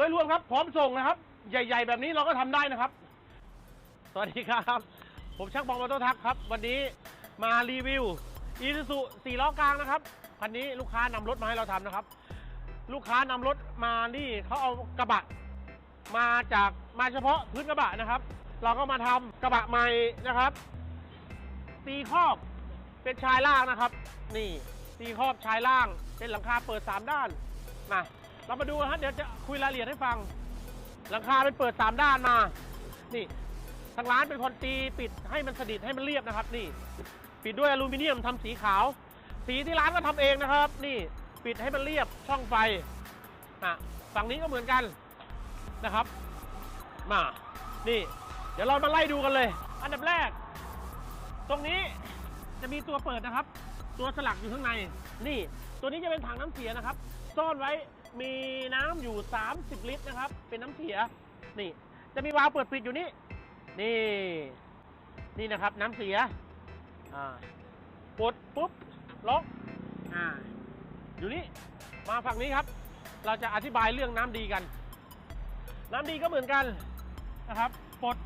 ดยรวมครับ พร้อมส่งนะครับ ใหญ่ ๆ แบบนี้เราก็ทำได้นะครับ สวัสดีครับ ผมชักบองมอเตอร์ทักครับ วันนี้มารีวิวอีซูซูสี่ล้อกลางนะครับคันนี้ลูกค้านำรถมาให้เราทำนะครับ ลูกค้านำรถมานี่เขาเอากระบะ มาจากมาเฉพาะพื้นกระบะนะครับ เราก็มาทำกระบะใหม่นะครับตีครอบเป็นชายล่างนะครับ นี่ตีครอบชายล่างเป็นหลังคาเปิดสามด้านมา เรามาดูนะฮะเดี๋ยวจะคุยรายละเอียดให้ฟัง หลังคาเป็นเปิดสามด้านมา นี่ทางร้านเป็นคนตีปิดให้มันสนิทให้มันเรียบนะครับ นี่ ปิดด้วยอลูมิเนียมทำสีขาว สีที่ร้านก็ทำเองนะครับ นี่ปิดให้มันเรียบช่องไฟอะฝั่งนี้ก็เหมือนกันนะครับ มา นี่ เดี๋ยวเรามาไล่ดูกันเลย อันดับแรก ตรงนี้จะมีตัวเปิดนะครับ ตัวสลักอยู่ข้างใน นี่ ตัวนี้จะเป็นถังน้ำเสียนะครับ ซ่อนไว้ มีน้ำอยู่ 30 ลิตรนะครับ เป็นน้ำเสีย นี่ จะมีวาล์วเปิดปิดอยู่นี่ นี่ นี่นะครับ น้ำเสีย อ่ากดปุ๊บ ล็อก อ่า อยู่นี่ มาฝั่งนี้ครับ เราจะอธิบายเรื่องน้ำดีกัน น้ำดีก็เหมือนกันนะครับปด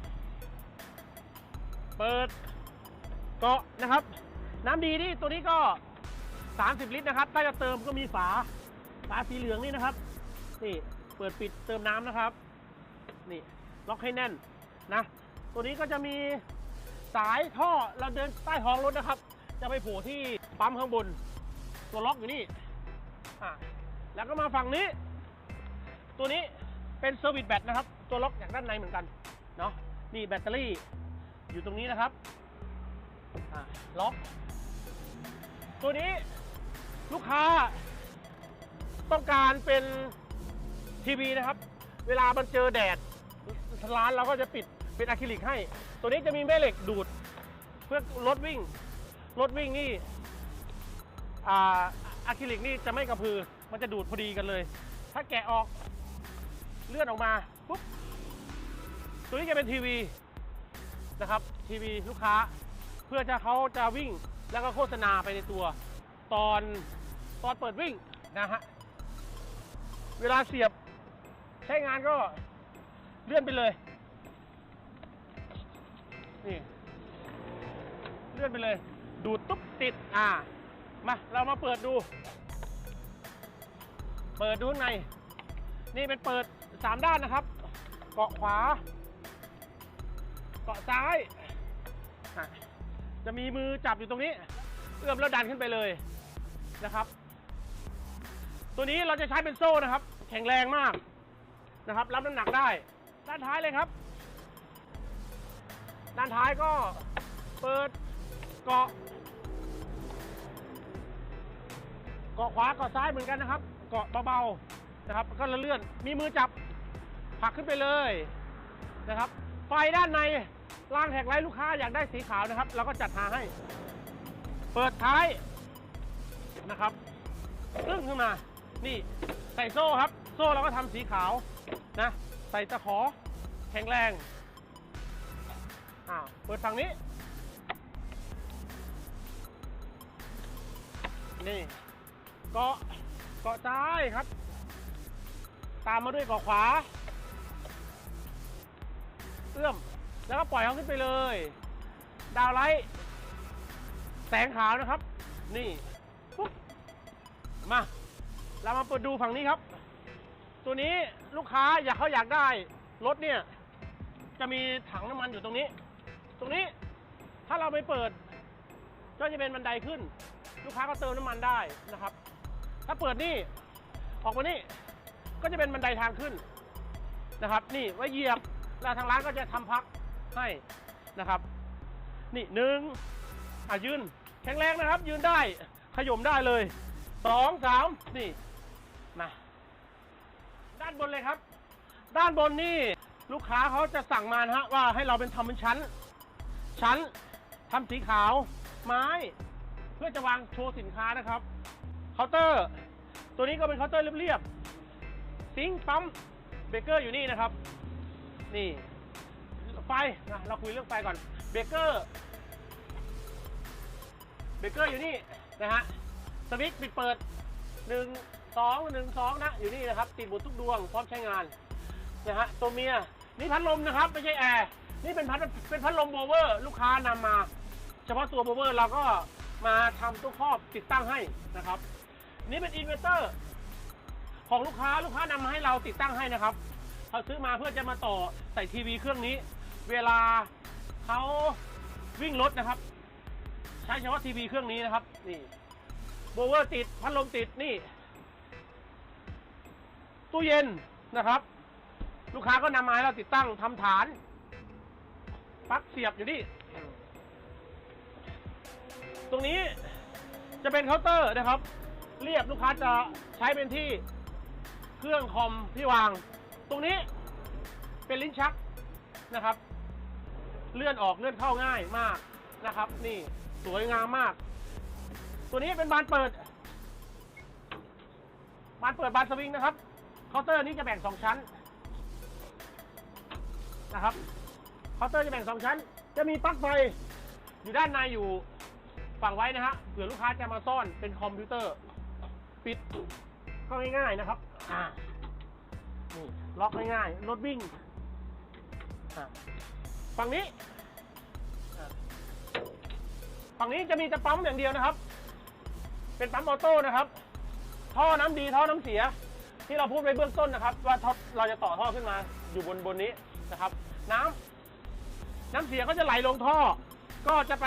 เปิด เกาะนะครับ น้ำดีนี่ตัวนี้ก็ 30 ลิตรนะครับ ถ้าจะเติมก็มีฝาาสีเหลืองนี่นะครับ นี่เปิดปิดเติมน้ำนะครับ นี่ล็อกให้แน่นนะ ตัวนี้ก็จะมีสายท่อเราเดินใต้ท้องรถนะครับ จะไปโผล่ที่ปั๊มข้างบน ตัวล็อกอยู่นี่อะแล้วก็มาฝั่งนี้ ตัวนี้เป็นเซอร์วิสแบตนะครับ ตัวล็อกจากด้านในเหมือนกันเนาะนี่แบตเตอรี่อยู่ตรงนี้นะครับล็อก ตัวนี้ลูกค้า ต้องการเป็นทีวีนะครับ เวลามันเจอแดดร้านเราก็จะปิดเป็นอะคริลิกให้ ตัวนี้จะมีแม่เหล็กดูด เพื่อรถวิ่งรถวิ่งนี่อ่าอะคริลิกนี่จะไม่กระพือ มันจะดูดพอดีกันเลย ถ้าแกะออกเลื่อนออกมาปุ๊บตัวนี้จะเป็นทีวีนะครับทีวีลูกค้า เพื่อจะเขาจะวิ่งแล้วก็โฆษณาไปในตัว ตอนตอนเปิดวิ่งนะฮะ เวลาเสียบใช้งานก็เลื่อนไปเลย นี่ เลื่อนไปเลย ดูดตุ๊บติด อ่า มา เรามาเปิดดู เปิดดูข้างใน นี่เป็นเปิดสามด้านนะครับ เกาะขวา เกาะซ้าย จะมีมือจับอยู่ตรงนี้ เอื้อมแล้วดันขึ้นไปเลยนะครับ ตัวนี้เราจะใช้เป็นโซ่นะครับ แข็งแรงมากนะครับ รับน้ำหนักได้ ด้านท้ายเลยครับ ด้านท้ายก็เปิดเกาะเกาะขวาเกาะซ้ายเหมือนกันนะครับ เกาะเบาๆนะครับ ก็เลื่อนมีมือจับผลักขึ้นไปเลยนะครับไฟด้านในรางแท็กไลท์ลูกค้าอยากได้สีขาวนะครับ เราก็จัดหาให้ เปิดท้ายนะครับตึ้งขึ้นมา นี่ใส่โซ่ครับ โซ่เราก็ทำสีขาวนะ ใส่ตะขอแข็งแรงอ่าเปิดฝั่งนี้ นี่เกาะเกาะซ้ายครับ ตามมาด้วยเกาะขวา เอื้อม แล้วก็ปล่อยเขาขึ้นไปเลย ดาวไลท์แสงขาวนะครับ นี่ ปุ๊บ มา เรามาเปิดดูฝั่งนี้ครับ ตัวนี้ลูกค้าอยากเขาอยากได้รถเนี่ย จะมีถังน้ำมันอยู่ตรงนี้ ตรงนี้ถ้าเราไปเปิด ก็จะเป็นบันไดขึ้น ลูกค้าก็เติมน้ำมันได้นะครับ ถ้าเปิดนี่ออกมานี่ก็จะเป็นบันไดทางขึ้นนะครับ นี่ไว้เหยียบแล้วทางร้านก็จะทำพักให้นะครับ นี่หนึ่งอะยืนแข็งแรงนะครับ ยืนได้ขย่มได้เลยสองสามนี่ ด้านบนเลยครับ ด้านบนนี่ลูกค้าเขาจะสั่งมานะฮะว่าให้เราเป็นทำเป็นชั้น ชั้นทำสีขาวไม้ เพื่อจะวางโชว์สินค้านะครับเคาน์เตอร์ ตัวนี้ก็เป็นเคาน์เตอร์เรียบๆซิงค์ปั๊มเบเกอร์อยู่นี่นะครับ นี่ไฟนะเราคุยเรื่องไฟก่อนเบเกอร์เบเกอร์อยู่นี่นะฮะสวิตช์ปิดเปิดหนึ่ง สองหนึ่งสองนะ อยู่นี่นะครับ ติดหมดทุกดวง พร้อมใช้งานนะฮะ ตัวเมีย นี่พัดลมนะครับ ไม่ใช่แอร์ นี่เป็นพัด เป็นพัดลมโบเวอร์ ลูกค้านำมา เฉพาะตัวโบเวอร์เราก็มาทำตู้ครอบติดตั้งให้นะครับ นี่เป็นอินเวอร์เตอร์ ของลูกค้า ลูกค้านำมาให้เราติดตั้งให้นะครับเขาซื้อมาเพื่อจะมาต่อใส่ทีวีเครื่องนี้ เวลาเขาวิ่งรถนะครับ ใช้เฉพาะทีวีเครื่องนี้นะครับ นี่โบเวอร์ติด พัดลมติดนี่ ตู้เย็นนะครับ ลูกค้าก็นำมาให้เราติดตั้งทำฐานปลั๊กเสียบอยู่นี่ตรงนี้จะเป็นเคาน์เตอร์นะครับ เรียบลูกค้าจะใช้เป็นที่เครื่องคอมที่วาง ตรงนี้เป็นลิ้นชักนะครับ เลื่อนออกเลื่อนเข้าง่ายมากนะครับ นี่สวยงามมาก ตัวนี้เป็นบานเปิด บานเปิดบานสวิงนะครับ เคาน์เตอร์นี้จะแบ่งสองชั้นนะครับเคาน์เตอร์จะแบ่งสองชั้น จะมีปลั๊กไฟอยู่ด้านในอยู่ฝั่งไว้นะฮะเผื่อลูกค้าจะมาซ่อนเป็นคอมพิวเตอร์ปิดก็ง่ายๆนะครับอ่านี่ล็อกง่ายๆรถวิ่งฝั่งนี้ฝั่งนี้จะมีแต่ปั๊มอย่างเดียวนะครับ เป็นปั๊มออโต้นะครับ ท่อน้ำดีท่อน้ำเสีย ที่เราพูดไปเบื้องต้นนะครับ ว่าท่อเราจะต่อท่อขึ้นมาอยู่บนบนนี้นะครับ น้ำน้ำเสียก็จะไหลลงท่อ ก็จะไป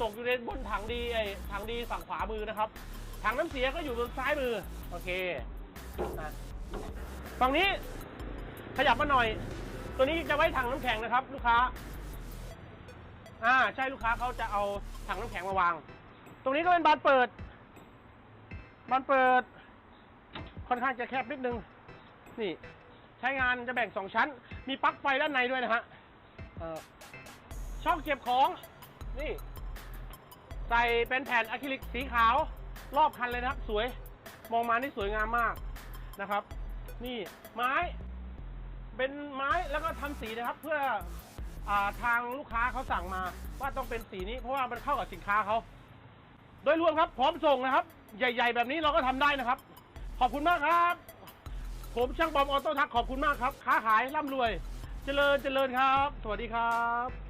ตกอยู่ในบนถังดีไอถังดีฝั่งขวามือนะครับถังน้ำเสียก็อยู่บนซ้ายมือโอเคฝั่งนี้ขยับมาหน่อย ตัวนี้จะไว้ถังน้ำแข็งนะครับ ลูกค้า อ่าใช่ลูกค้าเขาจะเอาถังน้ำแข็งมาวาง ตรงนี้ก็เป็นบานเปิด บานเปิดค่อนข้างจะแคบนิดนึง นี่ใช้งานจะแบ่งสองชั้น มีปลั๊กไฟด้านในด้วยนะฮะช่องเก็บของ นี่ ใส่เป็นแผ่นอะคริลิกสีขาว รอบคันเลยนะครับ สวย มองมานี่สวยงามมากนะครับ นี่ไม้ เป็นไม้แล้วก็ทำสีนะครับ เพื่ออทางลูกค้าเขาสั่งมา ว่าต้องเป็นสีนี้เพราะว่ามันเข้ากับสินค้าเขา โดยรวมครับ พร้อมส่งนะครับ ใหญ่ ๆ แบบนี้เราก็ทำได้นะครับ ขอบคุณมากครับ ผมช่างบอมออโต้ทักขอบคุณมากครับ ค้าขายร่ำรวย เจริญเจริญครับ สวัสดีครับ